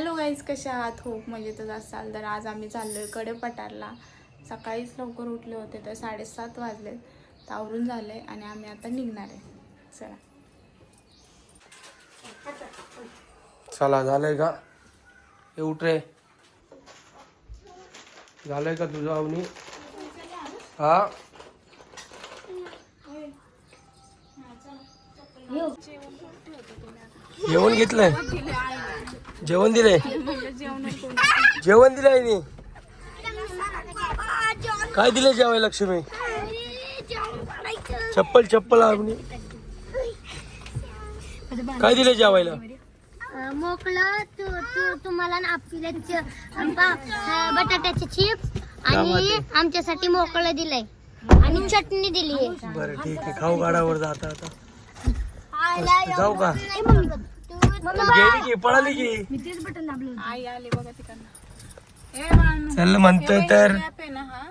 Hello guys कशा आहात? खूप मजेतच असाल. तर आज आम्ही चाललोयकडे पठारला सकाळीच लवकर उठले होते तर साडेसात वाजले. तर आवरून झाले आणि आम्ही आता निघणार आहे. चला. चला झालंय का? हे उठ रे. झालंय का तुझं अवनी? हा? जेवण घेतलंय? जेवण दिलंय? जेवण दिलंय आईने? काय दिलंय जेवाय लक्ष्मी? चप्पल चप्पल अवनी काय दिलंय जेवायला? मोकळं तू तू तुम्हाला ना बटाट्याचे चिप्स आणि आमच्यासाठी मोकळं दिलंय. आणि चटणी दिली आहे बरं ठीक आहे. खाऊ गाडावर जाता आता. जाऊ का? गेली की पळाली की. आई आली बघा तिकडनं. चल म्हणतोय तर. गॅप आहे ना हा?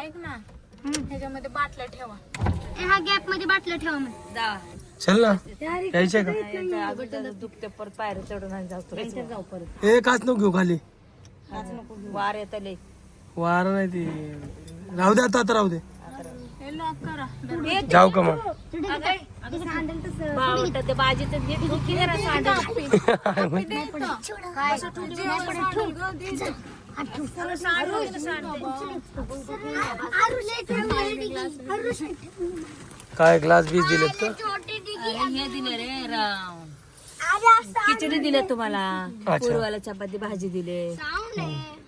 ऐक ना. ह्याच्यामध्ये बाटल्या ठेवा. हा गॅपमध्ये बाटलं ठेवा मग. चल ना. का? दुखते परत पायऱ्या चढून आणि जाऊ परत. ए काच नको घेऊ खाली. वार येत वार नाही ती. राहू दे आता आता राहू दे. हे लॉक करा. जाऊ का मग? बावट ते बाजीचं नीट दुखी जरा सांडून काय? ग्लास बीस दिलेत का हे दिले रे राम. खिचडी दिले तुम्हाला. अच्छा. पूर्वाला चपाती भाजी दिले.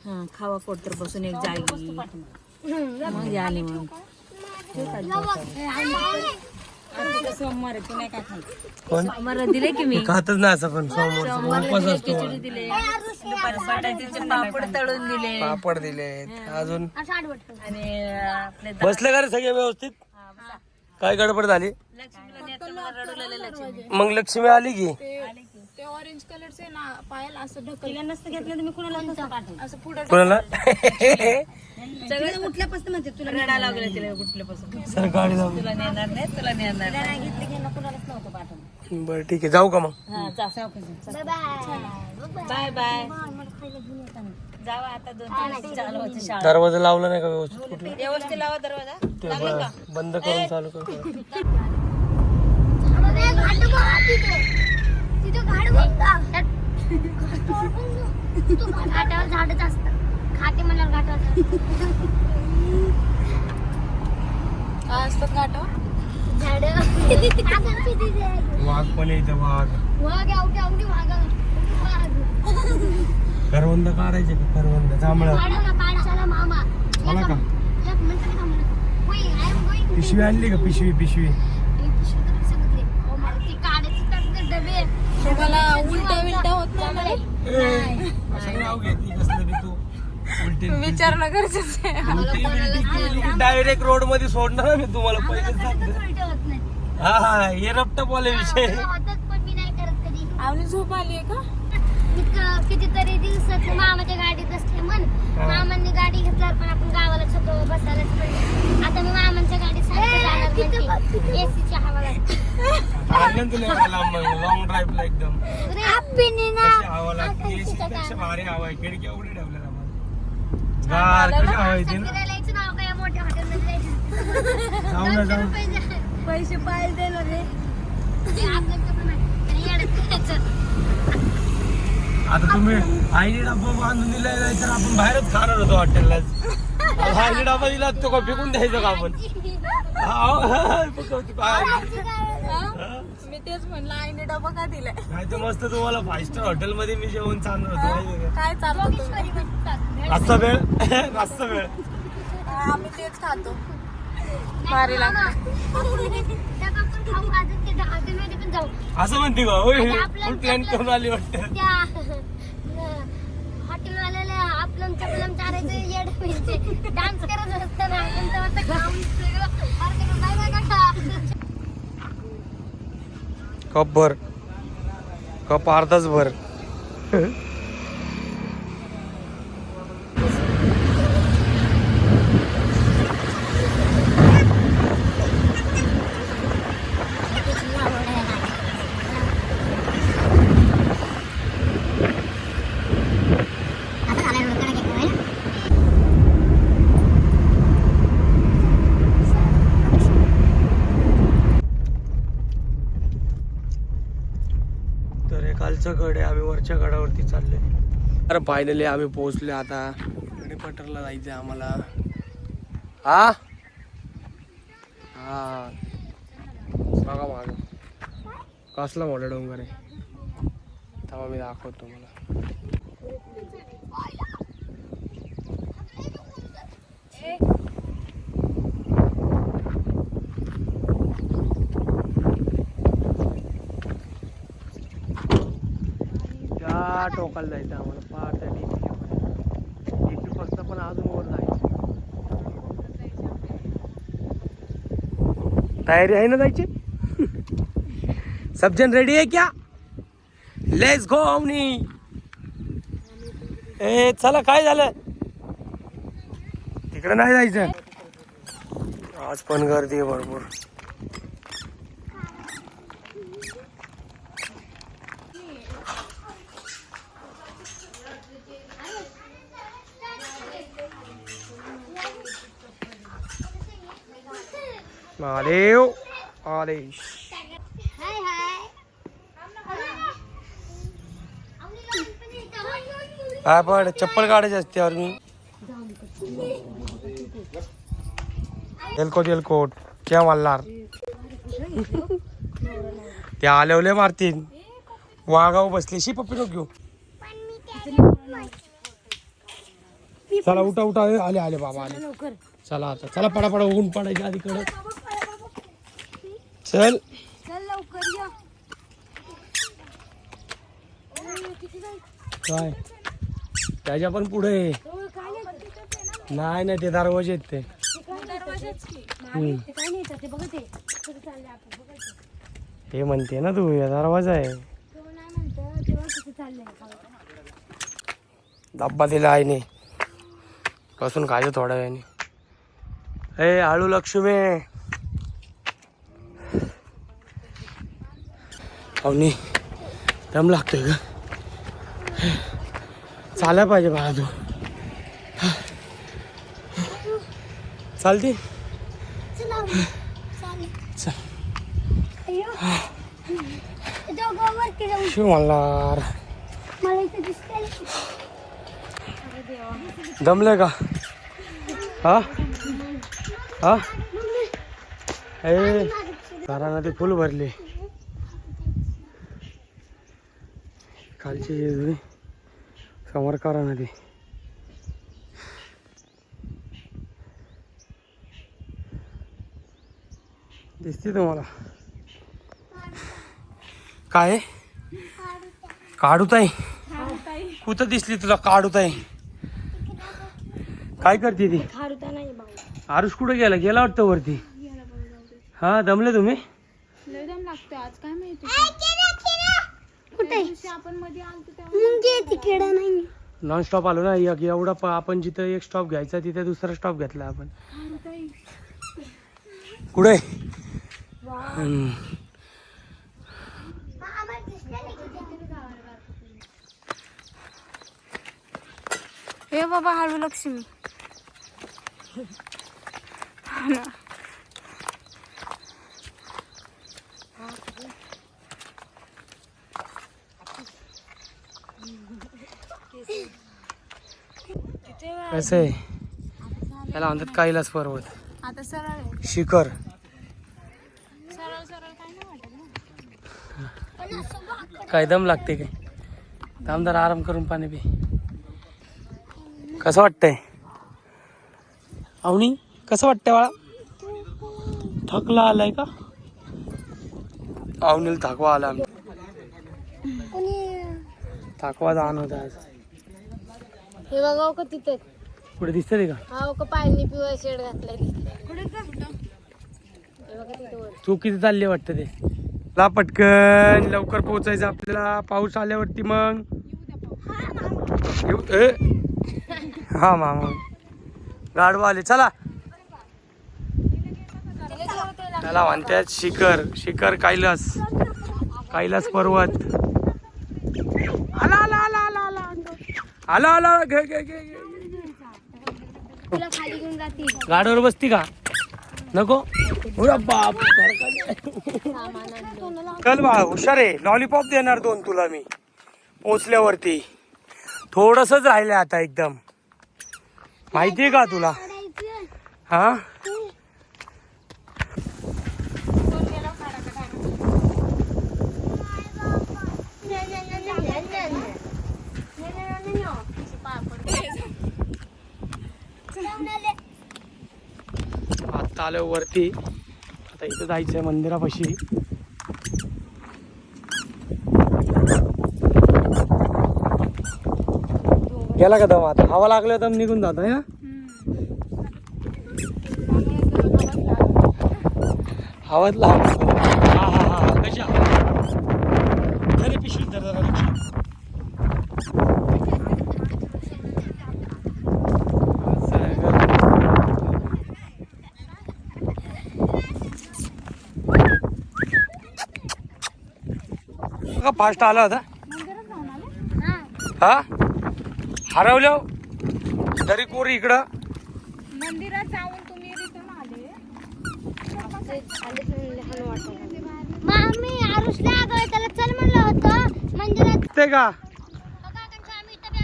हा खावा कोटर बसून एक जागी. मग आले मग सोमवार नाही काय खायचं कोण? सोमवार दिले की मी. खातच नाही असं पण उपास दिले असतो खिचडी दिले. दुपारी बटाट्याचे पापड तळून दिले. पापड अजून? आणि आपले बसले का रे सगळे व्यवस्थित? काय गडबड झाली? लक्ष्मीला नेतं मला रडू लागले लक्ष्मी. मग लक्ष्मी आली की? ऑरेंज कलरचे ना पायाला असं ढकल. नसतं घेतलं तर मी कुणाला नसतं पाठवलं? असं पुढे कोणाला? सगळं उठल्यापासून म्हणते तुला रडा लागलं तिला उठल्यापासून. सर गाडी जाऊ तुला नेणार नाही तुला नेणार नाही. घेतलं की कुणालाच नव्हतं पाठवलं. बरं ठीक आहे. जाऊ का मग? हा जा. Bye bye. जावा आता दोन तीन दिवस चालू होती शाळा. दरवाजा लावला नाही का व्यवस्थित कुठे व्यवस्थित लावा दरवाजा. ते बंद करून चालू कर. घाटावर झाडच असत. खाते म्हणल्यावर घाटावर असतात गाठव झाड. वाघ पण आहे इथं वाघ. वाघ अवघे अवघे वाघ. करवंद काढायचे का? करवंद जांभळं. मामा. आला का? एक मिनिट मी थांबलो. Wait, I am going to- पिशवी आणली का? पिशवी पिशवी तर विसरत रे. Oh my, ते काढायचे तर ते डबे. तुम्हाला उलटा विलटा होत नाही उलटी विचारणं गरजेचं आहे. डायरेक्ट रोडमध्ये सोडणार ना मी तुम्हाला नाही. हा हा हे रपटप वाले विषय मला होतात पण मी नाही करत कधी. आवनी झोप आली आहे का? मी कितीतरी दिवसात मामाच्या गाडीत बसले म्हण. मामांनी गाडी घेतल्यावर पण आपण गावाला होतो बसायलाच पडले आता मी मामांच्या गाडीत सारखं जाणार म्हणजे एसीची हवा लागते. आणलं तुला लांब लॉंग ड्राईव्हला एकदम. हॅपीने ना. कशी हवा लागते AC पेक्षा भारी हवा आहे. खिडकी एवढी ठेवल्या गार कशी हवा येते ना? फिरायला यायचं नाव काय? मोठ्या हॉटेलमध्ये जायचं. जाऊ ना जाऊ. पैसे पाहिजे ना रे. कपडे नाही येडत आता तुम्ही आईने डब्बा बांधून दिलाय नाही तर आपण बाहेरच खाणार होतो हॉटेललाच आईने डब्बा दिला तो का फेकून द्यायचं का आपण? मी तेच म्हणलं आईने डबा का दिलाय? नाही तर मस्त तुम्हाला फाईव्ह स्टार हॉटेल मध्ये मी जेवण चालणार होतो काय का? रस्ता वेळ रस्ता वेळ. आम्ही तेच खातो. भारी लागतं. असं म्हणते का? होय फुल प्लॅन करून आली वाटतं. म्हणजे डान्स करत असताना कप भर कप अर्धाच भर. खालचं गड आहे आम्ही वरच्या गडावरती चाललोय. अरे फायनली आम्ही पोहोचले आता. पटरला जायचंय आम्हाला. हा? हा. बघा माग. कसला मोठा डोंगर आहे. तेव्हा मी दाखवतो तुम्हाला. त्या टोकाला जायचं आम्हाला पार त्या डीपी डीपी पण अजून वर जायचं. तयारी आहे ना जायची? सब जन रेडी आहे क्या? लेस गो अवनी. ए चला काय झालं? तिकडे नाही जायचं. आज पण गर्दी आहे भरपूर. महादेव आदेश हाय हाय. काय पण चप्पल काढायची असते यार मी. एलकोट एलकोट क्या मारणार ते आलेवले मारतील. वागाव बसले. शी पप्पी नको घेऊ. चला उठा उठा. आले आले बाबा आले. चला आता. चला पडा पडा ऊन पडायच्या आधी कडक. चल. काय? त्याच्या पण पुढे. नाही नाही ते दरवाजे आहेत ते. हे म्हणते ना तू हे दरवाजा आहे. डब्बा दिला आईने. बसून खायचं थोड्या वेळाने. ए आळू लक्ष्मी. अवनी दम लागतोय ग. चालाय पाहिजे बाळा तू. चालते चल जाऊ. शिव मल्हार दमले का? हा? हा? ए घरामध्ये फुल भरले. खालची जेजुरी समोर करा नदी. दिसते तुम्हाला? काय आहे? काढूताई कुठं दिसली तुला काढूताई काय करते ती? आरुष कुठं गेला? गेला वाटतं वरती? हा दमले तुम्ही? लय दम लागतोय आज काय माहिती? कुठे? दिवशी आपण मध्ये आलतो तेव्हा मुंगी तिकडे नाही. नॉन स्टॉप आलो ना एक एवढा आपण जिथं एक स्टॉप घ्यायचा तिथे दुसरा स्टॉप घेतला आपण. कुठे. हे बाबा हळू लक्ष्मी. कसं आहे? त्याला म्हणतात कैलास पर्वत. आता सरळ आहे. शिखर. सरळ सरळ काय नाही वाटत ना काय दम लागते काय? दमदार आराम करून पाणी पी. कसं वाटतंय? अवनी कसं वाटतंय बाळा? थकला आलाय का? अवनीला थकवा आला. थकवा जाण होता आज. हे बघा का तिथे. पुढे दिसतंय का? हा का पाणी शेड घातलाय तिथे. हे बघा तिथे वर. तू किती चालले वाटतं ते? ला पटकन लवकर पोहोचायचं आपल्याला. पाऊस आल्यावरती मग. येऊ- ए. हा मामा गाडवा आले. चला. त्याला म्हणतात शिखर शिखर कैलास. कैलास पर्वत. आला आला आला आला. आला आला घे घे घे घे, घे तुला खाली घेऊन जातील गाडीवर बसती का? नको. उरा बाप चल बाळा हुशार आहे. लॉलीपॉप देणार दोन तुला मी. पोचल्यावरती. थोडसच राहिले आता एकदम. माहितीये का तुला? हा? आलो वरती आता इथं जायचंय मंदिरापाशी. गेला का दम आता हवा लागल्या दम निघून जात आहे ना हवाच हा हा हा हा कशी हवा अरे पिशवी धर जरा पिशवी. असं आहे का? का फास्ट आला होता. हा? हरवलं तरी कोर इकडं. मंदिरात जाऊन तुम्ही रिटर्न आले. मामी आरुषला अगं त्याला चल म्हणलं होतं. मंदिरात ते का? काकांच्या आम्ही इथं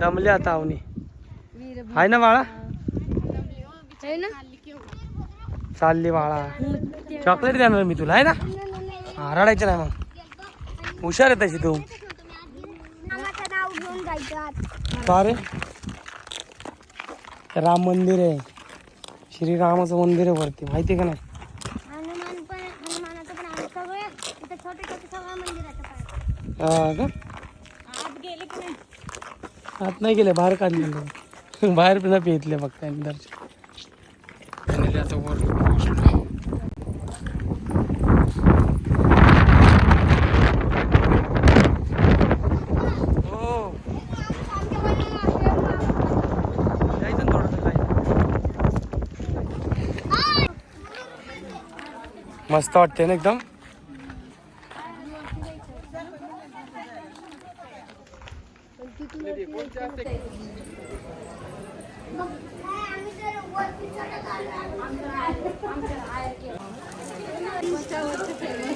दमले आता अवनी आहे ना बाळा? है ना? चालली बाळा. चॉकलेट देणार मी तुला आहे ना? हा, रडायचं नाही मग. हुशार आहे तशी तू. का रे? राम मंदिर आहे. श्रीरामाचं मंदिर आहे वरती माहिती आहे का नाही? हनुमान पण हनुमानाचं पण आहे. सगळे इथं छोटे छोटे सगळं मंदिराचं पाय हा का? आत नाही गेले बाहेर काढलेलं बाहेर पण पेतले फक्त अंदरचे आता वर. पोहोचलो. हो. जायचं ना थोडंसं खायला. मस्त वाटते ना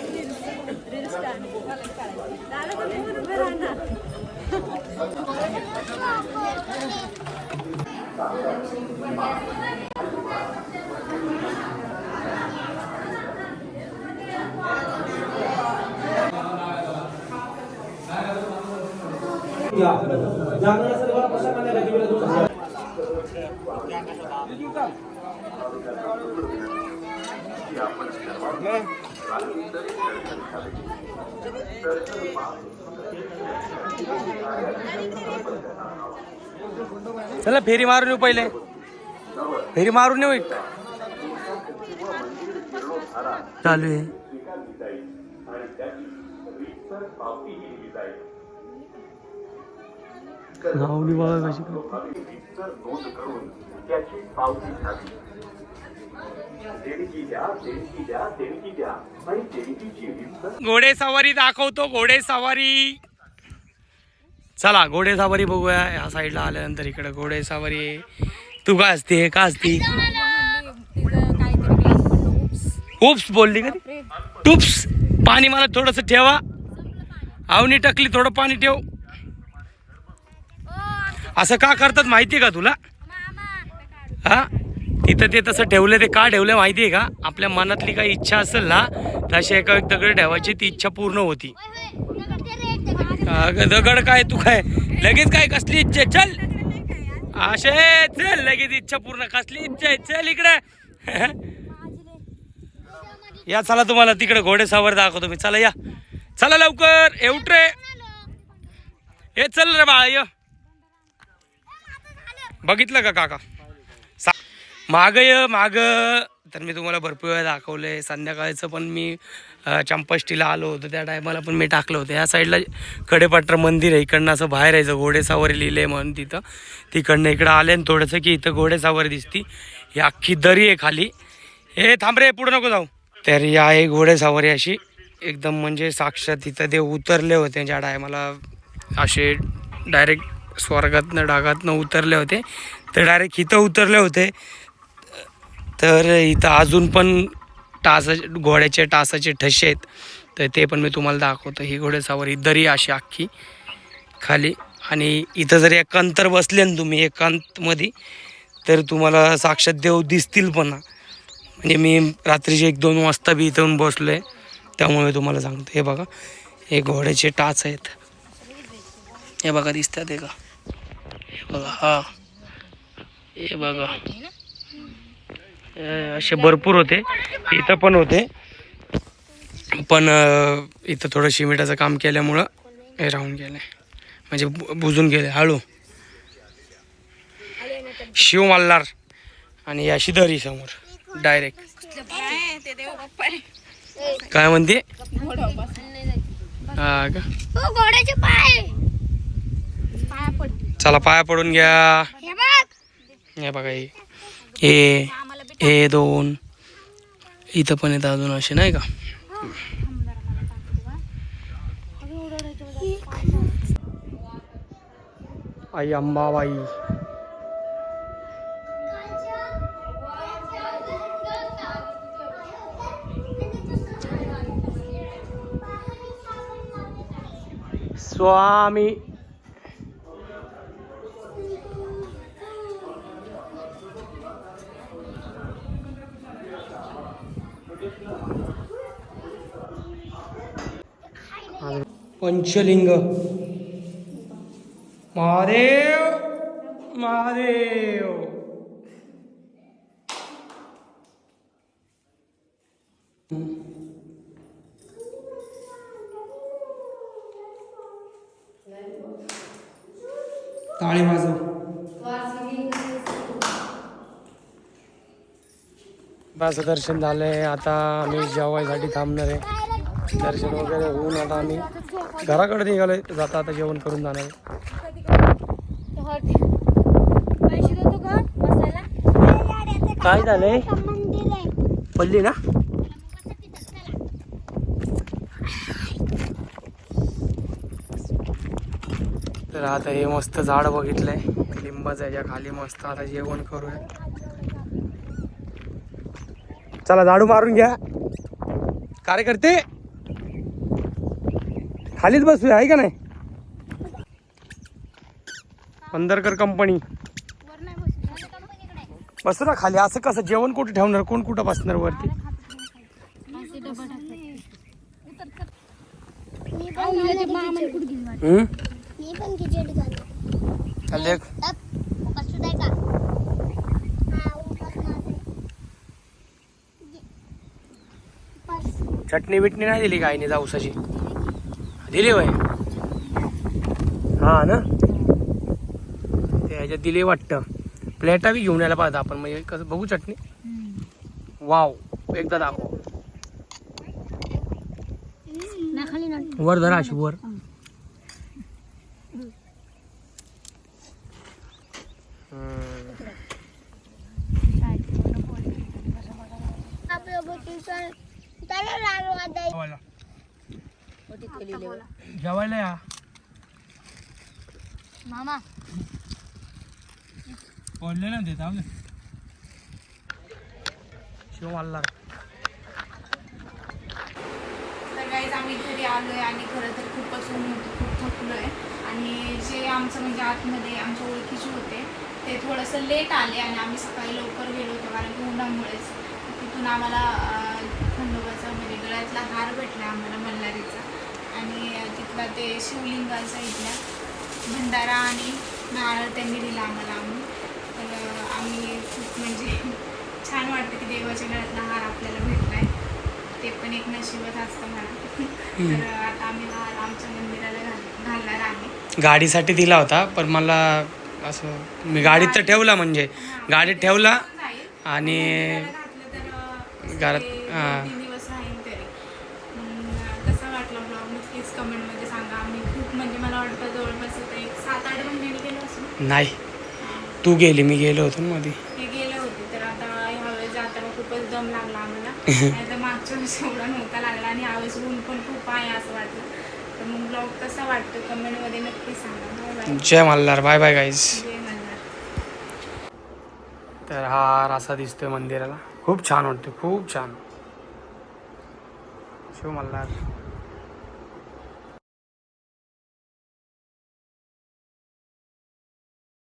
एकदम चला फेरी मारून येऊ पहिले. फेरी मारून येऊ एक चालू आहे. गावडी बघा कशी करते. घोडे सवारी दाखवतो घोडे सवारी. चला घोडे सवारी बघूया. या साईडला आल्यानंतर इकडे घोडे सवारी. आहे. तू काय असते का असती उप्स बोलली का? टुप्स. पाणी मला थोडस ठेवा. आवनी टाकली थोडं पाणी ठेव. असं का करतात माहितीये का तुला? हा? तिथं ते तसं ठेवलं ते का ठेवलं आहे का? आपल्या मनातली काही इच्छा असेल ना तशी एका एक दगड ठेवायची ती इच्छा पूर्ण होती. दगड काय तू काय? लगेच काय कसली इच्छा? आहे? चल. असे चल लगेच इच्छा पूर्ण. कसली इच्छा आहे? चल इकडे. या चला तुम्हाला तिकडे घोडे सावर दाखवतो मी. चला या. चला लवकर. एवट रे. हे चल रे बाळा य. बघितलं का काका? सा माग य माग. तर मी तुम्हाला भरपूर वेळा दाखवलंय. संध्याकाळचं पण मी चंपष्टीला आलो होतो. त्या टायमाला पण मी टाकलं होतं. या साईडला कडेपट्टर मंदिर आहे. इकडनं असं बाहेर यायचं घोडेसावरी लिहिलंय म्हणून तिथं. तिकडनं इकडं आले आणि थोडंसं की इथं घोडेसावरी दिसती. ही अख्खी दरी आहे खाली. हे थांब रे पुढं नको जाऊ. तर या आहे घोडेसावरी अशी. एकदम म्हणजे साक्षात इथं ते उतरले होते ज्या टायमाला. असे डायरेक्ट स्वर्गातनं डागातनं उतरले होते. तर डायरेक्ट इथं उतरले होते. तर इथं अजून पण टासा घोड्याचे टासाचे ठसे आहेत. तर ते पण मी तुम्हाला दाखवतो. ही घोडेसावरी दरी अशी अख्खी खाली. आणि इथं जर एकांतर बसले ना तुम्ही एकांतमध्ये तर तुम्हाला साक्षात देव दिसतील पण. म्हणजे मी रात्रीचे एक दोन वाजता बी इथून बसलो आहे त्यामुळे तुम्हाला सांगतो. हे बघा हे घोड्याचे टाच आहेत. हे बघा दिसतात हे का? हे बघा हां. हे बघा. असे भरपूर होते. इथं पण होते. पण इथं थोडं शिमिटाचं काम केल्यामुळं हे राहून गेले. म्हणजे बुजून गेले. हळू. शिव मल्हार आणि अशी दरी समोर. डायरेक्ट काय म्हणते? हा का? चला पाया पडून घ्या. हे बघ हे. बघा हे हे हे दोन. इथं पण येतं अजून असे नाही का? आई अंबाबाई. स्वामी पंचलिंग. महादेव महादेव. ताळी वाजव. दर्शन झालंय. आता आम्ही जेवायसाठी थांबणार आहे. दर्शन वगैरे होऊन आता आम्ही घराकडे निघालो जाता आता जेवण करून जाणार काय झालंय? आहे पडली ना? तर आता हे मस्त झाड बघितलंय. लिंबाचं याच्या खाली मस्त आता जेवण करूया. चला झाडू मारून घ्या. कार्यकर्ते! खालीच बसूया आहे का नाही? पंधरकर कंपनी बसू ना खाली असं कसं जेवण कुठे ठेवणार कोण कुठं बसणार वरती? चटणी बिटणी नाही दिली गायने जाऊसाची? दिली वय हा ना? ते ह्याच्यात दिली वाटतं. प्लेटा बी घेऊन यायला पाहिजे आपण. म्हणजे कसं बघू चटणी? वाव एकदा दाखव. वर धरा अशी वर. हम्म. वाजायचं जेवायला या. मामा. पडले ना ते थांबले शिव मल्हार तर गाईज आम्ही घरी आलो आहे आणि खरं तर खूपच ऊन होतं खूप थकलो आहे आणि जे आमचं म्हणजे आतमध्ये आमच्या ओळखीचे होते ते थोडंसं लेट आले आणि आम्ही सकाळी लवकर गेलो होतो कारण की उन्हामुळेच. तिथून आम्हाला खंडोबाचा म्हणजे गळ्यातला हार भेटला आम्हाला मल्हारीचा. आणि तिथला ते शिवलिंगाचा इथल्या भंडारा आणि नारळ त्यांनी दिला आम्हाला आम्ही. तर आम्ही खूप म्हणजे छान वाटतं की देवाच्या गळ्यातला हार आपल्याला भेटलाय. ते पण एक नशिबच असतं मला तर आता आम्ही हा आमच्या मंदिराला घाल- घालणार आहे. गाडीसाठी दिला होता पण मला असं मी गाडीत तर ठेवला म्हणजे. गाडीत ठेवला. आणि घरात हां. कमेंटमध्ये सांगा. आम्ही खूप म्हणजे मला वाटतं जवळपास आता एक सात आठ महिन्यांनी गेलो असं नाही. तू गेली मी गेलो होतो ना मध्ये हे गेले होते तर आता ह्यावेळेस जाताना खूपच दम लागला आम्हाला. नाही तर मागच्या वेळेस एवढा नव्हता लागला आणि यावेळेस ऊन पण खूप आहे असं वाटलं. तर मग ब्लॉग कसा वाटतो कमेंटमध्ये नक्की सांगा. Bye bye. जय मल्हार. बाय बाय गाईज जय मल्हार. तर हा रासा दिसतोय मंदिराला. खूप छान वाटतं खूप छान. शिव मल्हार.